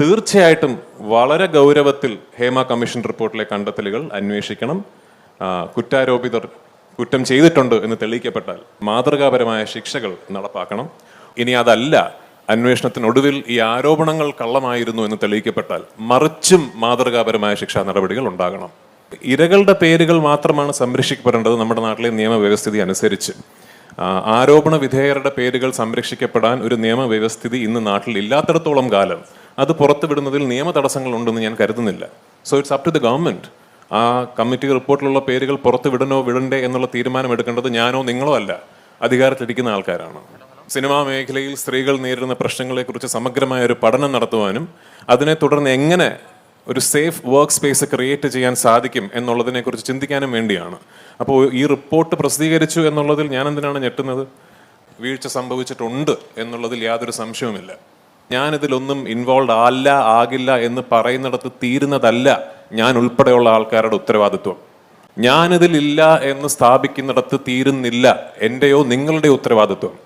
തീർച്ചയായിട്ടും വളരെ ഗൗരവത്തിൽ ഹേമ കമ്മീഷൻ റിപ്പോർട്ടിലെ കണ്ടെത്തലുകൾ അന്വേഷിക്കണം. കുറ്റാരോപിതർ കുറ്റം ചെയ്തിട്ടുണ്ട് എന്ന് തെളിയിക്കപ്പെട്ടാൽ മാതൃകാപരമായ ശിക്ഷകൾ നടപ്പാക്കണം. ഇനി അതല്ല അന്വേഷണത്തിനൊടുവിൽ ഈ ആരോപണങ്ങൾ കള്ളമായിരുന്നു എന്ന് തെളിയിക്കപ്പെട്ടാൽ മറിച്ചും മാതൃകാപരമായ ശിക്ഷാ നടപടികൾ ഉണ്ടാകണം. ഇരകളുടെ പേരുകൾ മാത്രമാണ് സംരക്ഷിക്കപ്പെടേണ്ടത് നമ്മുടെ നാട്ടിലെ നിയമവ്യവസ്ഥിതി അനുസരിച്ച്. ആരോപണ വിധേയരുടെ പേരുകൾ സംരക്ഷിക്കപ്പെടാൻ ഒരു നിയമവ്യവസ്ഥിതി ഇന്ന് നാട്ടിൽ ഇല്ലാത്തിടത്തോളം കാലം അത് പുറത്തുവിടുന്നതിൽ നിയമ തടസ്സങ്ങൾ ഉണ്ടെന്ന് ഞാൻ കരുതുന്നില്ല. So it's up to the government ആ കമ്മിറ്റി റിപ്പോർട്ടിലുള്ള പേരുകൾ പുറത്ത് വിടണോ വിടണ്ടേ എന്നുള്ള തീരുമാനം എടുക്കേണ്ടത് ഞാനോ നിങ്ങളോ അല്ല. അധികാരത്തിലിരിക്കുന്ന ആൾക്കാരാണ്. സിനിമാ മേഖലയിൽ സ്ത്രീകൾ നേരിടുന്ന പ്രശ്നങ്ങളെക്കുറിച്ച് സമഗ്രമായ ഒരു പഠനം നടത്തുവാനും അതിനെ തുടർന്ന് എങ്ങനെ ഒരു സേഫ് വർക്ക് സ്പേസ് ക്രിയേറ്റ് ചെയ്യാൻ സാധിക്കും എന്നുള്ളതിനെക്കുറിച്ച് ചിന്തിക്കാനും വേണ്ടിയാണ്. അപ്പോൾ ഈ റിപ്പോർട്ട് പ്രസിദ്ധീകരിച്ചു എന്നുള്ളതിൽ ഞാൻ എന്തിനാണ് ഞെട്ടുന്നത്? വീഴ്ച സംഭവിച്ചിട്ടുണ്ട് എന്നുള്ളതിൽ യാതൊരു സംശയവുമില്ല. ഞാനിതിലൊന്നും ഇൻവോൾവ് അല്ല ആകില്ല എന്ന് പറയുന്നിടത്ത് തീരുന്നതല്ല ഞാൻ ഉൾപ്പെടെയുള്ള ആൾക്കാരുടെ ഉത്തരവാദിത്വം. ഞാനിതിലില്ല എന്ന് സ്ഥാപിക്കുന്നിടത്ത് തീരുന്നില്ല എന്റെയോ നിങ്ങളുടെ ഉത്തരവാദിത്വം.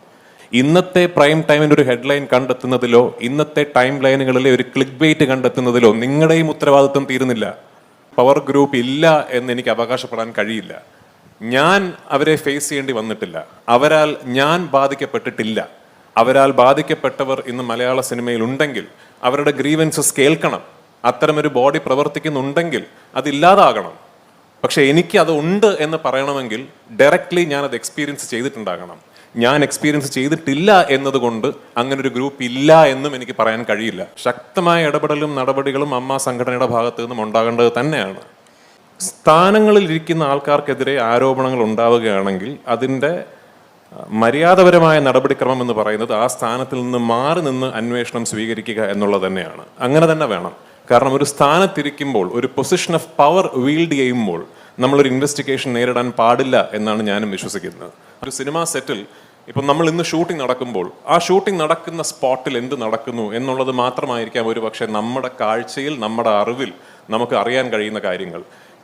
ഇന്നത്തെ പ്രൈം ടൈമിന്റെ ഒരു ഹെഡ്ലൈൻ കണ്ടെത്തുന്നതിലോ ഇന്നത്തെ ടൈം ലൈനുകളിലെ ഒരു ക്ലിക്ക് ബെയ്റ്റ് കണ്ടെത്തുന്നതിലോ നിങ്ങളുടെയും ഉത്തരവാദിത്വം തീരുന്നില്ല. പവർ ഗ്രൂപ്പ് ഇല്ല എന്ന് എനിക്ക് അവകാശപ്പെടാൻ കഴിയില്ല. ഞാൻ അവരെ ഫേസ് ചെയ്യേണ്ടി വന്നിട്ടില്ല. അവരാൽ ഞാൻ ബാധിക്കപ്പെട്ടിട്ടില്ല. അവരാൽ ബാധിക്കപ്പെട്ടവർ ഇന്ന് മലയാള സിനിമയിൽ ഉണ്ടെങ്കിൽ അവരുടെ ഗ്രീവൻസസ് കേൾക്കണം. അത്തരമൊരു ബോഡി പ്രവർത്തിക്കുന്നുണ്ടെങ്കിൽ അതില്ലാതാകണം പക്ഷേ എനിക്ക് അത് ഉണ്ട് എന്ന് പറയണമെങ്കിൽ ഡയറക്റ്റ്ലി ഞാൻ അത് എക്സ്പീരിയൻസ് ചെയ്തിട്ടുണ്ടാകണം. ഞാൻ എക്സ്പീരിയൻസ് ചെയ്തിട്ടില്ല എന്നതുകൊണ്ട് അങ്ങനെ ഒരു ഗ്രൂപ്പ് ഇല്ല എന്നും എനിക്ക് പറയാൻ കഴിയില്ല. ശക്തമായ ഇടപെടലും നടപടികളും അമ്മ സംഘടനയുടെ ഭാഗത്തു നിന്നും ഉണ്ടാകേണ്ടത് തന്നെയാണ്. സ്ഥാനങ്ങളിൽ ഇരിക്കുന്ന ആൾക്കാർക്കെതിരെ ആരോപണങ്ങൾ ഉണ്ടാവുകയാണെങ്കിൽ അതിന്റെ മര്യാദപരമായ നടപടിക്രമം എന്ന് പറയുന്നത് ആ സ്ഥാനത്തിൽ നിന്ന് മാറി നിന്ന് അന്വേഷണം സ്വീകരിക്കുക എന്നുള്ളത് തന്നെയാണ്. അങ്ങനെ തന്നെ വേണം. കാരണം ഒരു സ്ഥാനത്തിരിക്കുമ്പോൾ ഒരു പൊസിഷൻ ഓഫ് പവർ വീൽഡ് ചെയ്യുമ്പോൾ നമ്മളൊരു ഇൻവെസ്റ്റിഗേഷൻ നേരിടാൻ പാടില്ല എന്നാണ് ഞാനും വിശ്വസിക്കുന്നത്. ഒരു സിനിമാ സെറ്റിൽ ഇപ്പം നമ്മൾ ഇന്ന് ഷൂട്ടിംഗ് നടക്കുമ്പോൾ ആ ഷൂട്ടിംഗ് നടക്കുന്ന സ്പോട്ടിൽ എന്ത് നടക്കുന്നു എന്നുള്ളത് മാത്രമായിരിക്കാം ഒരു പക്ഷേ നമ്മുടെ കാഴ്ചയിൽ നമ്മുടെ അറിവിൽ നമുക്ക് അറിയാൻ കഴിയുന്ന കാര്യങ്ങൾ.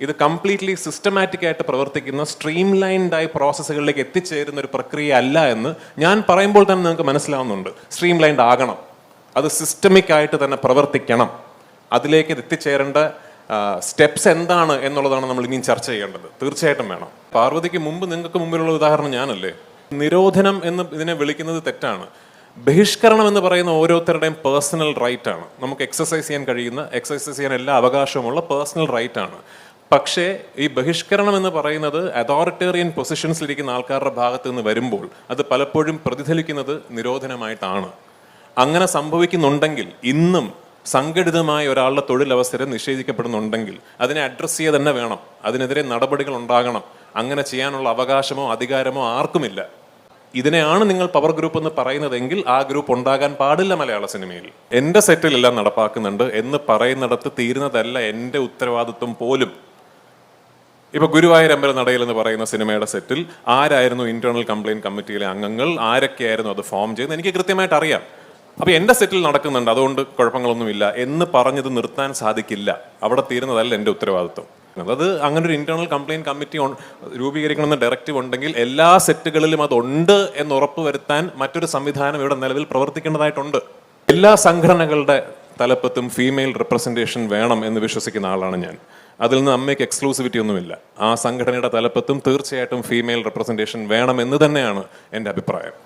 ഇത് കംപ്ലീറ്റ്ലി സിസ്റ്റമാറ്റിക് ആയിട്ട് പ്രവർത്തിക്കുന്ന സ്ട്രീം ലൈൻഡ് ആയി പ്രോസസ്സുകളിലേക്ക് എത്തിച്ചേരുന്ന ഒരു പ്രക്രിയ അല്ല എന്ന് ഞാൻ പറയുമ്പോൾ തന്നെ നിങ്ങൾക്ക് മനസ്സിലാവുന്നുണ്ട്. സ്ട്രീം ലൈൻഡ് ആകണം. അത് സിസ്റ്റമിക് ആയിട്ട് തന്നെ പ്രവർത്തിക്കണം. അതിലേക്ക് എത്തിച്ചേരേണ്ട സ്റ്റെപ്സ് എന്താണ് എന്നുള്ളതാണ് നമ്മൾ ഇനിയും ചർച്ച ചെയ്യേണ്ടത്. തീർച്ചയായിട്ടും വേണം. പാർവതിക്ക് മുമ്പ് നിങ്ങൾക്ക് മുമ്പിലുള്ള ഉദാഹരണം ഞാനല്ലേ? നിരോധനം എന്ന് ഇതിനെ വിളിക്കുന്നത് തെറ്റാണ്. ബഹിഷ്കരണം എന്ന് പറയുന്ന ഓരോരുത്തരുടെയും പേഴ്സണൽ റൈറ്റ് ആണ്. നമുക്ക് എക്സസൈസ് ചെയ്യാൻ കഴിയുന്ന എക്സസൈസ് ചെയ്യാൻ എല്ലാ അവകാശവുമുള്ള പേഴ്സണൽ റൈറ്റ് ആണ്. പക്ഷേ ഈ ബഹിഷ്കരണം എന്ന് പറയുന്നത് അതോറിറ്റേറിയൻ പൊസിഷൻസിലിരിക്കുന്ന ആൾക്കാരുടെ ഭാഗത്ത് നിന്ന് വരുമ്പോൾ അത് പലപ്പോഴും പ്രതിഫലിക്കുന്നത് നിരോധനമായിട്ടാണ്. അങ്ങനെ സംഭവിക്കുന്നുണ്ടെങ്കിൽ ഇന്നും സംഘടിതമായ ഒരാളുടെ തൊഴിലവസരം നിഷേധിക്കപ്പെടുന്നുണ്ടെങ്കിൽ അതിനെ അഡ്രസ്സ് ചെയ്യുക തന്നെ വേണം. അതിനെതിരെ നടപടികൾ ഉണ്ടാകണം. അങ്ങനെ ചെയ്യാനുള്ള അവകാശമോ അധികാരമോ ആർക്കുമില്ല. ഇതിനെയാണ് നിങ്ങൾ പവർ ഗ്രൂപ്പ് എന്ന് പറയുന്നതെങ്കിൽ ആ ഗ്രൂപ്പ് ഉണ്ടാകാൻ പാടില്ല മലയാള സിനിമയിൽ. എന്റെ സെറ്റിലെല്ലാം നടപ്പാക്കുന്നുണ്ട് എന്ന് പറയുന്നിടത്ത് തീരുന്നതല്ല എന്റെ ഉത്തരവാദിത്വം പോലും. ഇപ്പൊ ഗുരുവായൂർ അമ്പല നടയിൽ എന്ന് പറയുന്ന സിനിമയുടെ സെറ്റിൽ ആരായിരുന്നു ഇന്റേണൽ കംപ്ലൈന്റ് കമ്മിറ്റിയിലെ അംഗങ്ങൾ? ആരൊക്കെയായിരുന്നു അത് ഫോം ചെയ്യുന്നത്? എനിക്ക് കൃത്യമായിട്ട് അറിയാം. അപ്പൊ എന്റെ സെറ്റിൽ നടക്കുന്നുണ്ട്. അതുകൊണ്ട് കുഴപ്പങ്ങളൊന്നുമില്ല. എന്ന് പറഞ്ഞത് നിർത്താൻ സാധിക്കില്ല. അവിടെ തീരുന്നതല്ല എന്റെ ഉത്തരവാദിത്വം. അത് അങ്ങനെ ഒരു ഇന്റേണൽ കംപ്ലൈന്റ് കമ്മിറ്റി രൂപീകരിക്കണമെന്ന ഡയറക്റ്റീവ് ഉണ്ടെങ്കിൽ എല്ലാ സെറ്റുകളിലും അതുണ്ട് എന്ന് ഉറപ്പുവരുത്താൻ മറ്റൊരു സംവിധാനം ഇവിടെ നിലവിൽ പ്രവർത്തിക്കേണ്ടതായിട്ടുണ്ട്. എല്ലാ സംഘടനകളുടെ തലപ്പത്തും ഫീമെയിൽ റെപ്രസെന്റേഷൻ വേണം എന്ന് വിശ്വസിക്കുന്ന ആളാണ് ഞാൻ. അതിൽ നിന്ന് അമ്മയ്ക്ക് എക്സ്ക്ലൂസിവിറ്റി ഒന്നുമില്ല. ആ സംഘടനയുടെ തലപ്പത്തും തീർച്ചയായിട്ടും ഫീമെയിൽ റെപ്രസെന്റേഷൻ വേണമെന്ന് തന്നെയാണ് എന്റെ അഭിപ്രായം.